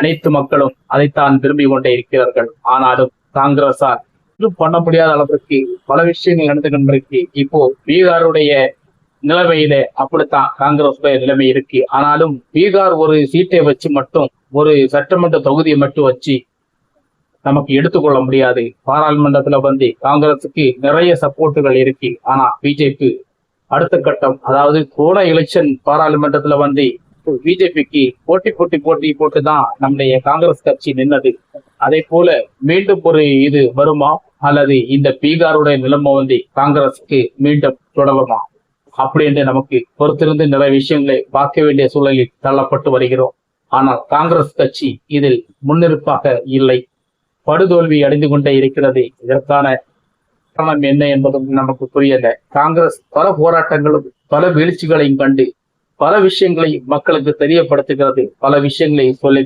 அனைத்து மக்களும் அதைத்தான் விரும்பி கொண்டே இருக்கிறார்கள். ஆனாலும் காங்கிரசார் ஒன்றும் பண்ண முடியாத அளவிற்கு பல விஷயங்கள் நடந்து கொண்டிருக்கு. இப்போ பீகாருடைய நிலைமையில அப்படித்தான் காங்கிரஸுடைய நிலைமை இருக்கு. ஆனாலும் பீகார் ஒரு சீட்டை வச்சு மட்டும் ஒரு சட்டமன்ற தொகுதியை மட்டும் வச்சு நமக்கு எடுத்துக்கொள்ள முடியாது. பாராளுமன்றத்துல வந்து காங்கிரஸுக்கு நிறைய சப்போர்ட்டுகள் இருக்கு. ஆனா பிஜேபி அடுத்த கட்டம் அதாவது போன எலெக்ஷன் பாராளுமன்றத்துல வந்து பிஜேபிக்கு போட்டி போட்டி போட்டி போட்டுதான் நம்முடைய காங்கிரஸ் கட்சி நின்னது. அதே போல மீண்டும் ஒரு இது வருமா? அல்லது இந்த பீகாருடைய நிலைமை வந்து காங்கிரஸுக்கு மீண்டும் தொடருமா? அப்படின்னு நமக்கு பொறுத்திருந்து நிறைய விஷயங்களை பார்க்க வேண்டிய சூழலில் தள்ளப்பட்டு வருகிறோம். ஆனால் காங்கிரஸ் கட்சி இதில் முன்னிருப்பாக இல்லை. படுதோல்வி அடைந்து கொண்டே இருக்கிறது. இதற்கான காரணம் என்ன என்பதும் நமக்கு புரியல. காங்கிரஸ் பல போராட்டங்களும் பல வீழ்ச்சிகளையும் கண்டு பல விஷயங்களை மக்களுக்கு தெரியப்படுத்துகிறது பல விஷயங்களை சொல்லி